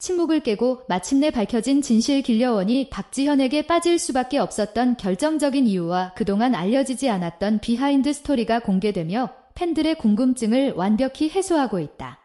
침묵을 깨고 마침내 밝혀진 진실 길려원이 박지현에게 빠질 수밖에 없었던 결정적인 이유와 그동안 알려지지 않았던 비하인드 스토리가 공개되며 팬들의 궁금증을 완벽히 해소하고 있다.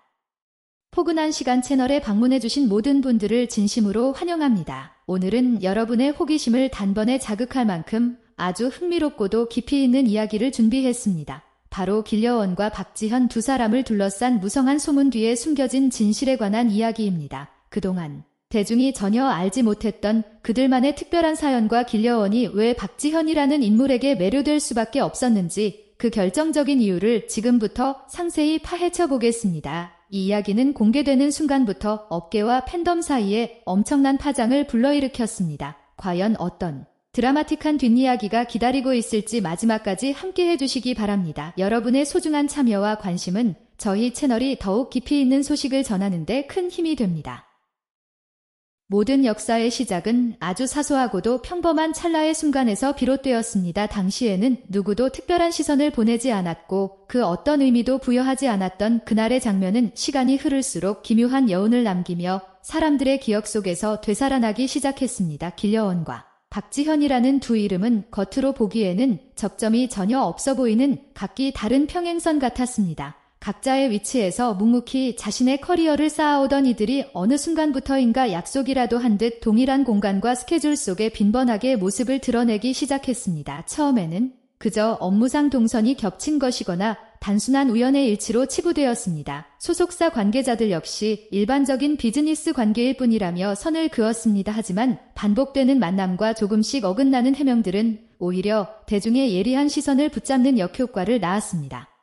포근한 시간 채널에 방문해주신 모든 분들을 진심으로 환영합니다. 오늘은 여러분의 호기심을 단번에 자극할 만큼 아주 흥미롭고도 깊이 있는 이야기를 준비했습니다. 바로 길려원과 박지현 두 사람을 둘러싼 무성한 소문 뒤에 숨겨진 진실에 관한 이야기입니다. 그동안 대중이 전혀 알지 못했던 그들만의 특별한 사연과 길려원이 왜 박지현이라는 인물에게 매료될 수밖에 없었는지 그 결정적인 이유를 지금부터 상세히 파헤쳐 보겠습니다. 이 이야기는 공개되는 순간부터 업계와 팬덤 사이에 엄청난 파장을 불러일으켰습니다. 과연 어떤 드라마틱한 뒷이야기가 기다리고 있을지 마지막까지 함께 해주시기 바랍니다. 여러분의 소중한 참여와 관심은 저희 채널이 더욱 깊이 있는 소식을 전하는데 큰 힘이 됩니다. 모든 역사의 시작은 아주 사소하고도 평범한 찰나의 순간에서 비롯되었습니다. 당시에는 누구도 특별한 시선을 보내지 않았고 그 어떤 의미도 부여하지 않았던 그날의 장면은 시간이 흐를수록 기묘한 여운을 남기며 사람들의 기억 속에서 되살아나기 시작했습니다. 길려원과 박지현이라는 두 이름은 겉으로 보기에는 접점이 전혀 없어 보이는 각기 다른 평행선 같았습니다. 각자의 위치에서 묵묵히 자신의 커리어를 쌓아오던 이들이 어느 순간부터인가 약속이라도 한 듯 동일한 공간과 스케줄 속에 빈번하게 모습을 드러내기 시작했습니다. 처음에는 그저 업무상 동선이 겹친 것이거나 단순한 우연의 일치로 치부되었습니다. 소속사 관계자들 역시 일반적인 비즈니스 관계일 뿐이라며 선을 그었습니다. 하지만 반복되는 만남과 조금씩 어긋나는 해명들은 오히려 대중의 예리한 시선을 붙잡는 역효과를 낳았습니다.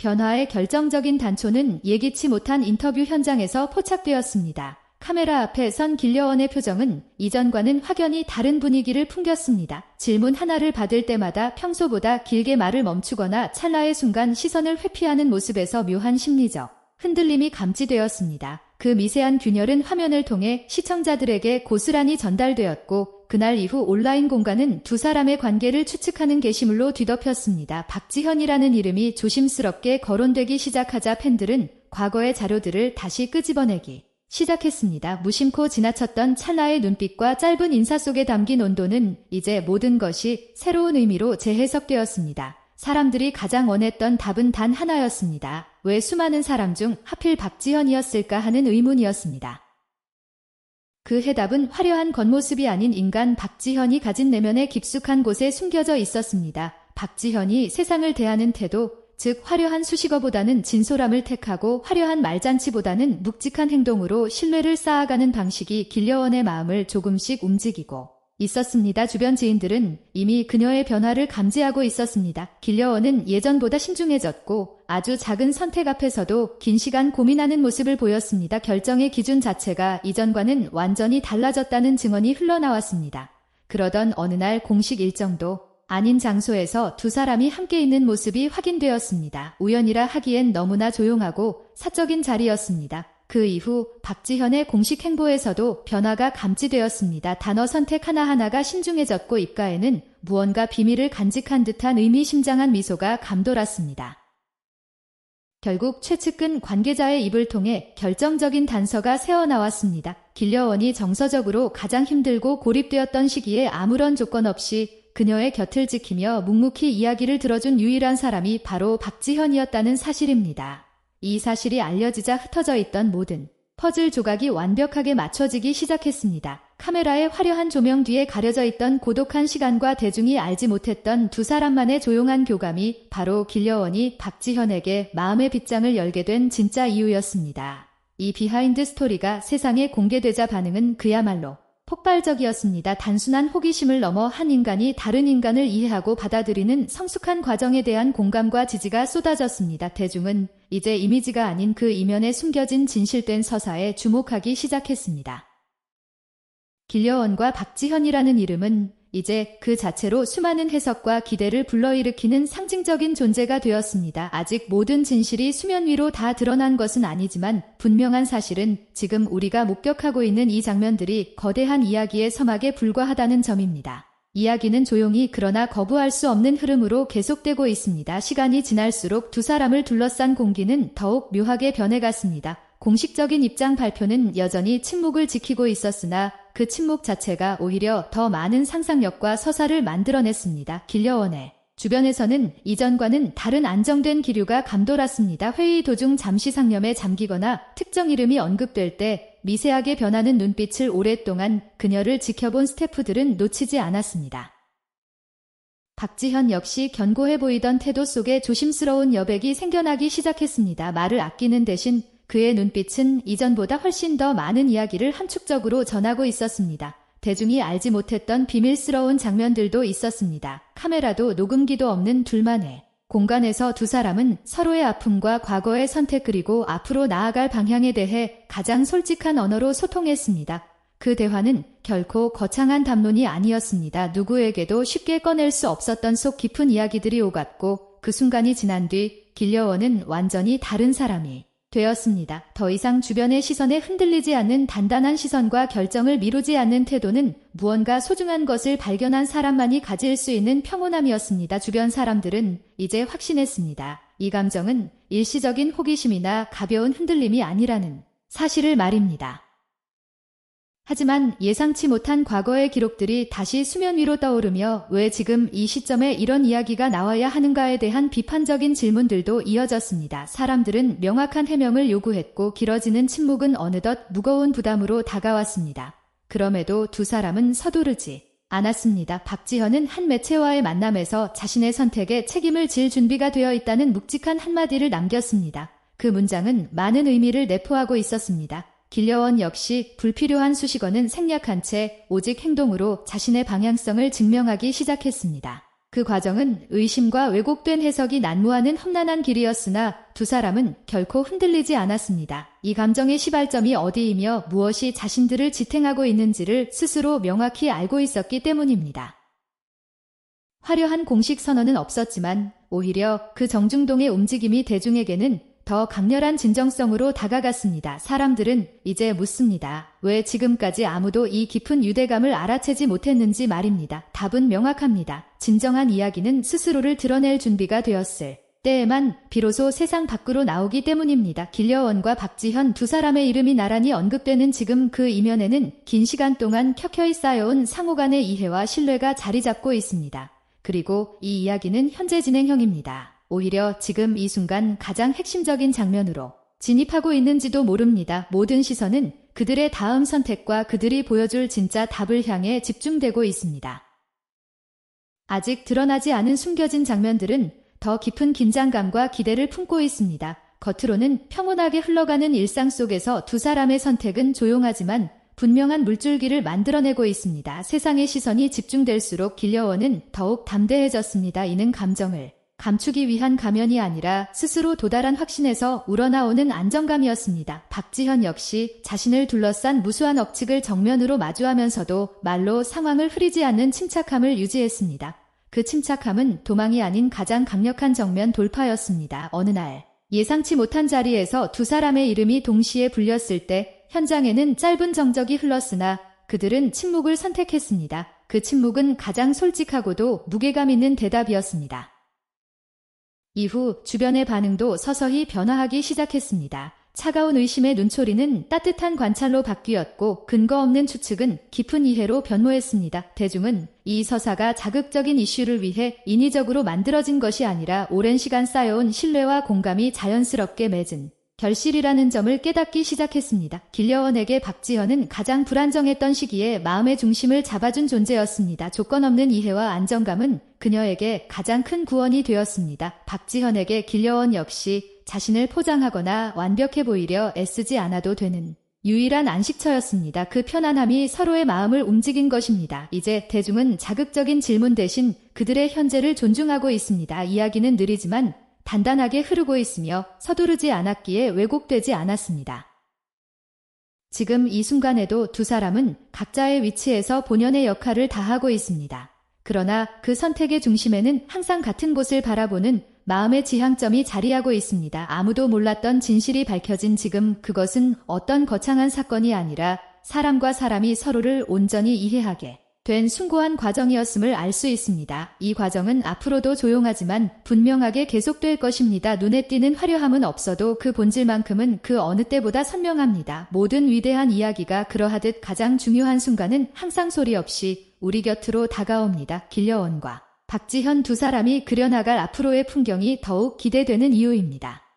변화의 결정적인 단초는 예기치 못한 인터뷰 현장에서 포착되었습니다. 카메라 앞에 선 길려원의 표정은 이전과는 확연히 다른 분위기를 풍겼습니다. 질문 하나를 받을 때마다 평소보다 길게 말을 멈추거나 찰나의 순간 시선을 회피하는 모습에서 묘한 심리적 흔들림이 감지되었습니다. 그 미세한 균열은 화면을 통해 시청자들에게 고스란히 전달되었고 그날 이후 온라인 공간은 두 사람의 관계를 추측하는 게시물로 뒤덮였습니다. 박지현이라는 이름이 조심스럽게 거론되기 시작하자 팬들은 과거의 자료들을 다시 끄집어내기 시작했습니다. 무심코 지나쳤던 찰나의 눈빛과 짧은 인사 속에 담긴 온도는 이제 모든 것이 새로운 의미로 재해석되었습니다. 사람들이 가장 원했던 답은 단 하나였습니다. 왜 수많은 사람 중 하필 박지현이었을까 하는 의문이었습니다. 그 해답은 화려한 겉모습이 아닌 인간 박지현이 가진 내면의 깊숙한 곳에 숨겨져 있었습니다. 박지현이 세상을 대하는 태도, 즉 화려한 수식어보다는 진솔함을 택하고 화려한 말잔치보다는 묵직한 행동으로 신뢰를 쌓아가는 방식이 길려원의 마음을 조금씩 움직이고 있었습니다. 주변 지인들은 이미 그녀의 변화를 감지하고 있었습니다. 길려원은 예전보다 신중해졌고 아주 작은 선택 앞에서도 긴 시간 고민하는 모습을 보였습니다. 결정의 기준 자체가 이전과는 완전히 달라졌다는 증언이 흘러나왔습니다. 그러던 어느 날 공식 일정도 아닌 장소에서 두 사람이 함께 있는 모습이 확인되었습니다. 우연이라 하기엔 너무나 조용하고 사적인 자리였습니다. 그 이후 박지현의 공식 행보에서도 변화가 감지되었습니다. 단어 선택 하나하나가 신중해졌고 입가에는 무언가 비밀을 간직한 듯한 의미심장한 미소가 감돌았습니다. 결국 최측근 관계자의 입을 통해 결정적인 단서가 새어나왔습니다. 길려원이 정서적으로 가장 힘들고 고립되었던 시기에 아무런 조건 없이 그녀의 곁을 지키며 묵묵히 이야기를 들어준 유일한 사람이 바로 박지현이었다는 사실입니다. 이 사실이 알려지자 흩어져 있던 모든 퍼즐 조각이 완벽하게 맞춰지기 시작했습니다. 카메라의 화려한 조명 뒤에 가려져 있던 고독한 시간과 대중이 알지 못했던 두 사람만의 조용한 교감이 바로 길려원이 박지현에게 마음의 빗장을 열게 된 진짜 이유였습니다. 이 비하인드 스토리가 세상에 공개되자 반응은 그야말로 폭발적이었습니다. 단순한 호기심을 넘어 한 인간이 다른 인간을 이해하고 받아들이는 성숙한 과정에 대한 공감과 지지가 쏟아졌습니다. 대중은 이제 이미지가 아닌 그 이면에 숨겨진 진실된 서사에 주목하기 시작했습니다. 길려원과 박지현이라는 이름은 이제 그 자체로 수많은 해석과 기대를 불러일으키는 상징적인 존재가 되었습니다. 아직 모든 진실이 수면 위로 다 드러난 것은 아니지만 분명한 사실은 지금 우리가 목격하고 있는 이 장면들이 거대한 이야기의 서막에 불과하다는 점입니다. 이야기는 조용히 그러나 거부할 수 없는 흐름으로 계속되고 있습니다. 시간이 지날수록 두 사람을 둘러싼 공기는 더욱 묘하게 변해갔습니다. 공식적인 입장 발표는 여전히 침묵을 지키고 있었으나 그 침묵 자체가 오히려 더 많은 상상력과 서사를 만들어냈습니다. 길려원의 주변에서는 이전과는 다른 안정된 기류가 감돌았습니다. 회의 도중 잠시 상념에 잠기거나 특정 이름이 언급될 때 미세하게 변하는 눈빛을 오랫동안 그녀를 지켜본 스태프들은 놓치지 않았습니다. 박지현 역시 견고해 보이던 태도 속에 조심스러운 여백이 생겨나기 시작했습니다. 말을 아끼는 대신 그의 눈빛은 이전보다 훨씬 더 많은 이야기를 함축적으로 전하고 있었습니다. 대중이 알지 못했던 비밀스러운 장면들도 있었습니다. 카메라도 녹음기도 없는 둘만의 공간에서 두 사람은 서로의 아픔과 과거의 선택 그리고 앞으로 나아갈 방향에 대해 가장 솔직한 언어로 소통했습니다. 그 대화는 결코 거창한 담론이 아니었습니다. 누구에게도 쉽게 꺼낼 수 없었던 속 깊은 이야기들이 오갔고 그 순간이 지난 뒤 길려원은 완전히 다른 사람이 되었습니다. 더 이상 주변의 시선에 흔들리지 않는 단단한 시선과 결정을 미루지 않는 태도는 무언가 소중한 것을 발견한 사람만이 가질 수 있는 평온함이었습니다. 주변 사람들은 이제 확신했습니다. 이 감정은 일시적인 호기심이나 가벼운 흔들림이 아니라는 사실을 말입니다. 하지만 예상치 못한 과거의 기록들이 다시 수면 위로 떠오르며 왜 지금 이 시점에 이런 이야기가 나와야 하는가에 대한 비판적인 질문들도 이어졌습니다. 사람들은 명확한 해명을 요구했고 길어지는 침묵은 어느덧 무거운 부담으로 다가왔습니다. 그럼에도 두 사람은 서두르지 않았습니다. 박지현은 한 매체와의 만남에서 자신의 선택에 책임을 질 준비가 되어 있다는 묵직한 한마디를 남겼습니다. 그 문장은 많은 의미를 내포하고 있었습니다. 길려원 역시 불필요한 수식어는 생략한 채 오직 행동으로 자신의 방향성을 증명하기 시작했습니다. 그 과정은 의심과 왜곡된 해석이 난무하는 험난한 길이었으나 두 사람은 결코 흔들리지 않았습니다. 이 감정의 시발점이 어디이며 무엇이 자신들을 지탱하고 있는지를 스스로 명확히 알고 있었기 때문입니다. 화려한 공식 선언은 없었지만 오히려 그 정중동의 움직임이 대중에게는 더 강렬한 진정성으로 다가갔습니다. 사람들은 이제 묻습니다. 왜 지금까지 아무도 이 깊은 유대감을 알아채지 못했는지 말입니다. 답은 명확합니다. 진정한 이야기는 스스로를 드러낼 준비가 되었을 때에만 비로소 세상 밖으로 나오기 때문입니다. 길려원과 박지현 두 사람의 이름이 나란히 언급되는 지금 그 이면에는 긴 시간 동안 켜켜이 쌓여온 상호 간의 이해와 신뢰가 자리 잡고 있습니다. 그리고 이 이야기는 현재 진행형입니다. 오히려 지금 이 순간 가장 핵심적인 장면으로 진입하고 있는지도 모릅니다. 모든 시선은 그들의 다음 선택과 그들이 보여줄 진짜 답을 향해 집중되고 있습니다. 아직 드러나지 않은 숨겨진 장면들은 더 깊은 긴장감과 기대를 품고 있습니다. 겉으로는 평온하게 흘러가는 일상 속에서 두 사람의 선택은 조용하지만 분명한 물줄기를 만들어내고 있습니다. 세상의 시선이 집중될수록 길려원은 더욱 담대해졌습니다. 이는 감정을 감추기 위한 가면이 아니라 스스로 도달한 확신에서 우러나오는 안정감이었습니다. 박지현 역시 자신을 둘러싼 무수한 억측을 정면으로 마주하면서도 말로 상황을 흐리지 않는 침착함을 유지했습니다. 그 침착함은 도망이 아닌 가장 강력한 정면 돌파였습니다. 어느 날 예상치 못한 자리에서 두 사람의 이름이 동시에 불렸을 때 현장에는 짧은 정적이 흘렀으나 그들은 침묵을 선택했습니다. 그 침묵은 가장 솔직하고도 무게감 있는 대답이었습니다. 이후 주변의 반응도 서서히 변화하기 시작했습니다. 차가운 의심의 눈초리는 따뜻한 관찰로 바뀌었고 근거 없는 추측은 깊은 이해로 변모했습니다. 대중은 이 서사가 자극적인 이슈를 위해 인위적으로 만들어진 것이 아니라 오랜 시간 쌓여온 신뢰와 공감이 자연스럽게 맺은 결실이라는 점을 깨닫기 시작했습니다. 길려원에게 박지현은 가장 불안정했던 시기에 마음의 중심을 잡아준 존재였습니다. 조건 없는 이해와 안정감은 그녀에게 가장 큰 구원이 되었습니다. 박지현에게 길려원 역시 자신을 포장하거나 완벽해 보이려 애쓰지 않아도 되는 유일한 안식처였습니다. 그 편안함이 서로의 마음을 움직인 것입니다. 이제 대중은 자극적인 질문 대신 그들의 현재를 존중하고 있습니다. 이야기는 느리지만 단단하게 흐르고 있으며 서두르지 않았기에 왜곡되지 않았습니다. 지금 이 순간에도 두 사람은 각자의 위치에서 본연의 역할을 다하고 있습니다. 그러나 그 선택의 중심에는 항상 같은 곳을 바라보는 마음의 지향점이 자리하고 있습니다. 아무도 몰랐던 진실이 밝혀진 지금 그것은 어떤 거창한 사건이 아니라 사람과 사람이 서로를 온전히 이해하게 된 숭고한 과정이었음을 알 수 있습니다. 이 과정은 앞으로도 조용하지만 분명하게 계속될 것입니다. 눈에 띄는 화려함은 없어도 그 본질만큼은 그 어느 때보다 선명합니다. 모든 위대한 이야기가 그러하듯 가장 중요한 순간은 항상 소리 없이 우리 곁으로 다가옵니다. 길려원과 박지현 두 사람이 그려나갈 앞으로의 풍경이 더욱 기대되는 이유입니다.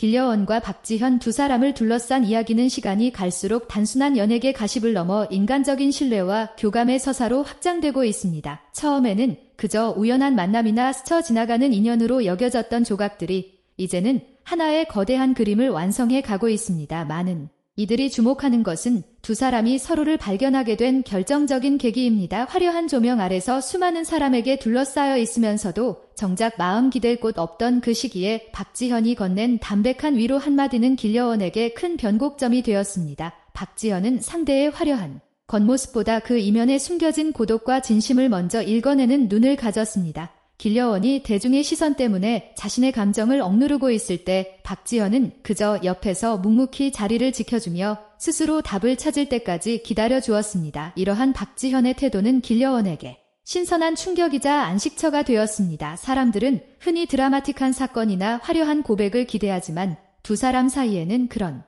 길려원과 박지현 두 사람을 둘러싼 이야기는 시간이 갈수록 단순한 연예계 가십을 넘어 인간적인 신뢰와 교감의 서사로 확장되고 있습니다. 처음에는 그저 우연한 만남이나 스쳐 지나가는 인연으로 여겨졌던 조각들이 이제는 하나의 거대한 그림을 완성해 가고 있습니다. 많은 이들이 주목하는 것은 두 사람이 서로를 발견하게 된 결정적인 계기입니다. 화려한 조명 아래서 수많은 사람에게 둘러싸여 있으면서도 정작 마음 기댈 곳 없던 그 시기에 박지현이 건넨 담백한 위로 한마디는 길려원에게 큰 변곡점이 되었습니다. 박지현은 상대의 화려한 겉모습보다 그 이면에 숨겨진 고독과 진심을 먼저 읽어내는 눈을 가졌습니다. 길려원이 대중의 시선 때문에 자신의 감정을 억누르고 있을 때 박지현은 그저 옆에서 묵묵히 자리를 지켜주며 스스로 답을 찾을 때까지 기다려 주었습니다. 이러한 박지현의 태도는 길려원에게 신선한 충격이자 안식처가 되었습니다. 사람들은 흔히 드라마틱한 사건이나 화려한 고백을 기대하지만 두 사람 사이에는 그런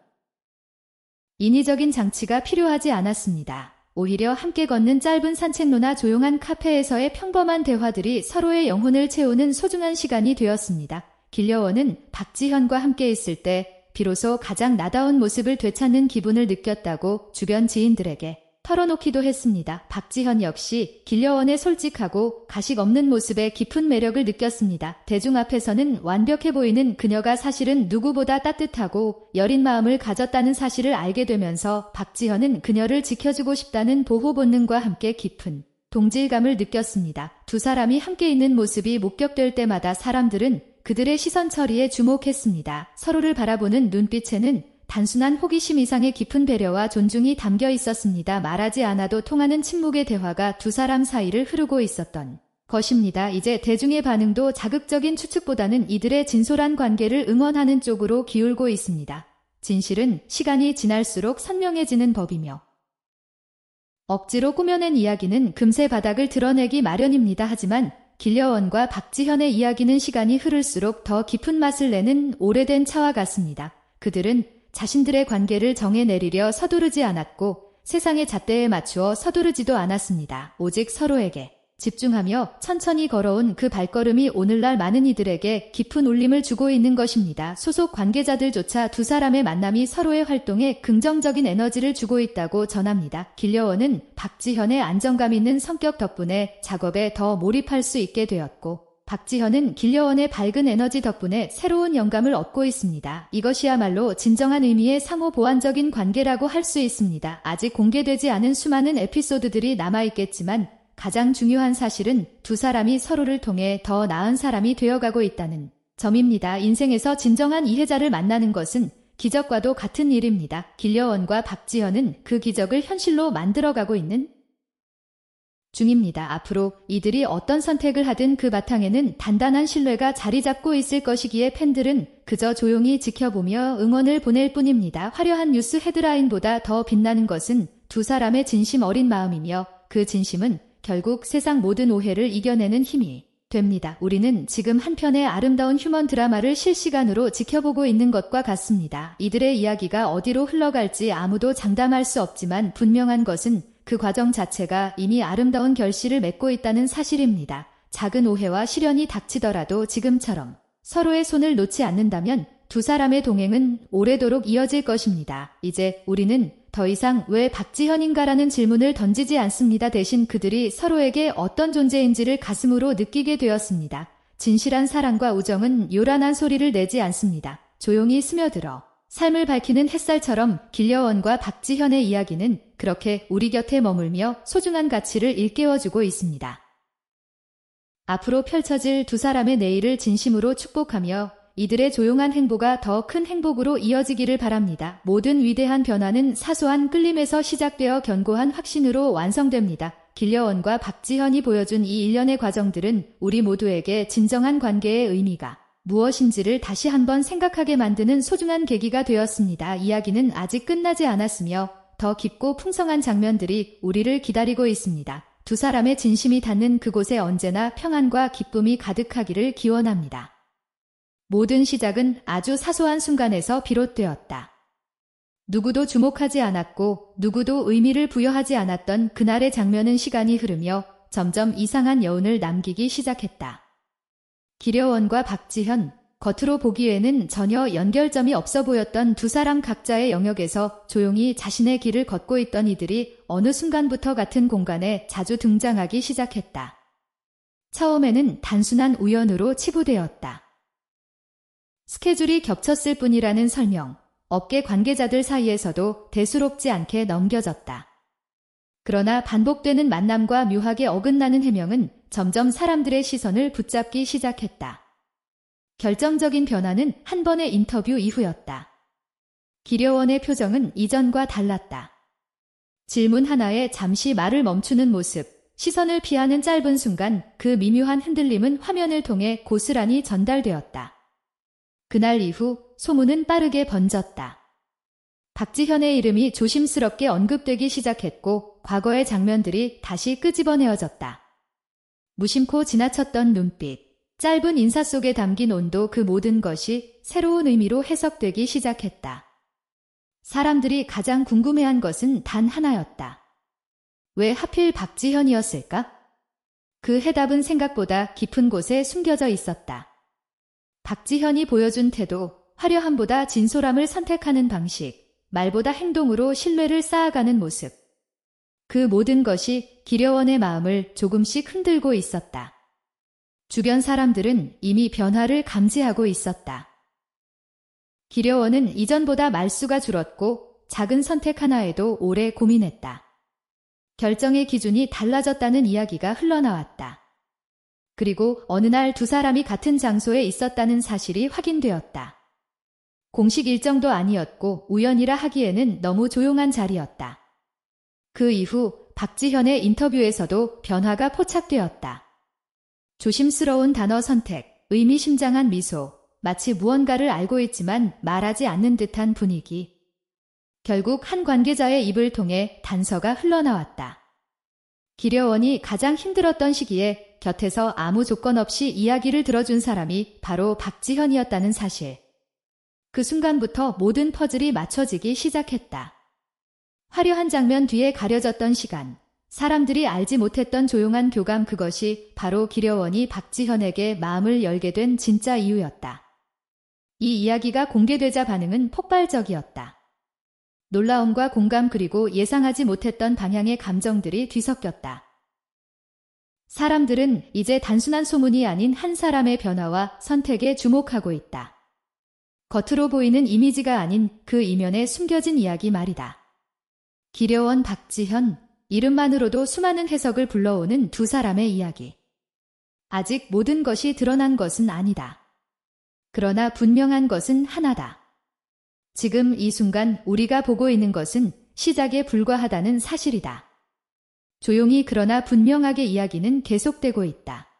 인위적인 장치가 필요하지 않았습니다. 오히려 함께 걷는 짧은 산책로나 조용한 카페에서의 평범한 대화들이 서로의 영혼을 채우는 소중한 시간이 되었습니다. 길려원은 박지현과 함께 있을 때 비로소 가장 나다운 모습을 되찾는 기분을 느꼈다고 주변 지인들에게 털어놓기도 했습니다. 박지현 역시 길려원의 솔직하고 가식 없는 모습에 깊은 매력을 느꼈습니다. 대중 앞에서는 완벽해 보이는 그녀가 사실은 누구보다 따뜻하고 여린 마음을 가졌다는 사실을 알게 되면서 박지현은 그녀를 지켜주고 싶다는 보호 본능과 함께 깊은 동질감을 느꼈습니다. 두 사람이 함께 있는 모습이 목격될 때마다 사람들은 그들의 시선 처리에 주목했습니다. 서로를 바라보는 눈빛에는 단순한 호기심 이상의 깊은 배려와 존중이 담겨 있었습니다. 말하지 않아도 통하는 침묵의 대화가 두 사람 사이를 흐르고 있었던 것입니다. 이제 대중의 반응도 자극적인 추측보다는 이들의 진솔한 관계를 응원하는 쪽으로 기울고 있습니다. 진실은 시간이 지날수록 선명해지는 법이며 억지로 꾸며낸 이야기는 금세 바닥을 드러내기 마련입니다. 하지만 길려원과 박지현의 이야기는 시간이 흐를수록 더 깊은 맛을 내는 오래된 차와 같습니다. 그들은 자신들의 관계를 정해내리려 서두르지 않았고 세상의 잣대에 맞추어 서두르지도 않았습니다. 오직 서로에게 집중하며 천천히 걸어온 그 발걸음이 오늘날 많은 이들에게 깊은 울림을 주고 있는 것입니다. 소속 관계자들조차 두 사람의 만남이 서로의 활동에 긍정적인 에너지를 주고 있다고 전합니다. 길려원은 박지현의 안정감 있는 성격 덕분에 작업에 더 몰입할 수 있게 되었고 박지현은 길려원의 밝은 에너지 덕분에 새로운 영감을 얻고 있습니다. 이것이야말로 진정한 의미의 상호 보완적인 관계라고 할 수 있습니다. 아직 공개되지 않은 수많은 에피소드들이 남아있겠지만 가장 중요한 사실은 두 사람이 서로를 통해 더 나은 사람이 되어가고 있다는 점입니다. 인생에서 진정한 이해자를 만나는 것은 기적과도 같은 일입니다. 길려원과 박지현은 그 기적을 현실로 만들어가고 있는 중입니다. 앞으로 이들이 어떤 선택을 하든 그 바탕에는 단단한 신뢰가 자리 잡고 있을 것이기에 팬들은 그저 조용히 지켜보며 응원을 보낼 뿐입니다. 화려한 뉴스 헤드라인보다 더 빛나는 것은 두 사람의 진심 어린 마음이며 그 진심은 결국 세상 모든 오해를 이겨내는 힘이 됩니다. 우리는 지금 한 편의 아름다운 휴먼 드라마를 실시간으로 지켜보고 있는 것과 같습니다. 이들의 이야기가 어디로 흘러갈지 아무도 장담할 수 없지만 분명한 것은 그 과정 자체가 이미 아름다운 결실을 맺고 있다는 사실입니다. 작은 오해와 시련이 닥치더라도 지금처럼 서로의 손을 놓지 않는다면 두 사람의 동행은 오래도록 이어질 것입니다. 이제 우리는 더 이상 왜 박지현인가라는 질문을 던지지 않습니다. 대신 그들이 서로에게 어떤 존재인지를 가슴으로 느끼게 되었습니다. 진실한 사랑과 우정은 요란한 소리를 내지 않습니다. 조용히 스며들어 삶을 밝히는 햇살처럼 길려원과 박지현의 이야기는 그렇게 우리 곁에 머물며 소중한 가치를 일깨워주고 있습니다. 앞으로 펼쳐질 두 사람의 내일을 진심으로 축복하며 이들의 조용한 행보가 더 큰 행복으로 이어지기를 바랍니다. 모든 위대한 변화는 사소한 끌림에서 시작되어 견고한 확신으로 완성됩니다. 길려원과 박지현이 보여준 이 일련의 과정들은 우리 모두에게 진정한 관계의 의미가 무엇인지를 다시 한번 생각하게 만드는 소중한 계기가 되었습니다. 이야기는 아직 끝나지 않았으며 더 깊고 풍성한 장면들이 우리를 기다리고 있습니다. 두 사람의 진심이 닿는 그곳에 언제나 평안과 기쁨이 가득하기를 기원합니다. 모든 시작은 아주 사소한 순간에서 비롯되었다. 누구도 주목하지 않았고 누구도 의미를 부여하지 않았던 그날의 장면은 시간이 흐르며 점점 이상한 여운을 남기기 시작했다. 기려원과 박지현, 겉으로 보기에는 전혀 연결점이 없어 보였던 두 사람 각자의 영역에서 조용히 자신의 길을 걷고 있던 이들이 어느 순간부터 같은 공간에 자주 등장하기 시작했다. 처음에는 단순한 우연으로 치부되었다. 스케줄이 겹쳤을 뿐이라는 설명, 업계 관계자들 사이에서도 대수롭지 않게 넘겨졌다. 그러나 반복되는 만남과 묘하게 어긋나는 해명은 점점 사람들의 시선을 붙잡기 시작했다. 결정적인 변화는 한 번의 인터뷰 이후였다. 기려원의 표정은 이전과 달랐다. 질문 하나에 잠시 말을 멈추는 모습, 시선을 피하는 짧은 순간 그 미묘한 흔들림은 화면을 통해 고스란히 전달되었다. 그날 이후 소문은 빠르게 번졌다. 박지현의 이름이 조심스럽게 언급되기 시작했고 과거의 장면들이 다시 끄집어내어졌다. 무심코 지나쳤던 눈빛, 짧은 인사 속에 담긴 온도 그 모든 것이 새로운 의미로 해석되기 시작했다. 사람들이 가장 궁금해한 것은 단 하나였다. 왜 하필 박지현이었을까? 그 해답은 생각보다 깊은 곳에 숨겨져 있었다. 박지현이 보여준 태도, 화려함보다 진솔함을 선택하는 방식, 말보다 행동으로 신뢰를 쌓아가는 모습. 그 모든 것이 기려원의 마음을 조금씩 흔들고 있었다. 주변 사람들은 이미 변화를 감지하고 있었다. 기려원은 이전보다 말수가 줄었고 작은 선택 하나에도 오래 고민했다. 결정의 기준이 달라졌다는 이야기가 흘러나왔다. 그리고 어느 날 두 사람이 같은 장소에 있었다는 사실이 확인되었다. 공식 일정도 아니었고 우연이라 하기에는 너무 조용한 자리였다. 그 이후 박지현의 인터뷰에서도 변화가 포착되었다. 조심스러운 단어 선택, 의미심장한 미소, 마치 무언가를 알고 있지만 말하지 않는 듯한 분위기. 결국 한 관계자의 입을 통해 단서가 흘러나왔다. 기려원이 가장 힘들었던 시기에 곁에서 아무 조건 없이 이야기를 들어준 사람이 바로 박지현이었다는 사실. 그 순간부터 모든 퍼즐이 맞춰지기 시작했다. 화려한 장면 뒤에 가려졌던 시간, 사람들이 알지 못했던 조용한 교감 그것이 바로 기려원이 박지현에게 마음을 열게 된 진짜 이유였다. 이 이야기가 공개되자 반응은 폭발적이었다. 놀라움과 공감 그리고 예상하지 못했던 방향의 감정들이 뒤섞였다. 사람들은 이제 단순한 소문이 아닌 한 사람의 변화와 선택에 주목하고 있다. 겉으로 보이는 이미지가 아닌 그 이면에 숨겨진 이야기 말이다. 기려원 박지현, 이름만으로도 수많은 해석을 불러오는 두 사람의 이야기. 아직 모든 것이 드러난 것은 아니다. 그러나 분명한 것은 하나다. 지금 이 순간 우리가 보고 있는 것은 시작에 불과하다는 사실이다. 조용히 그러나 분명하게 이야기는 계속되고 있다.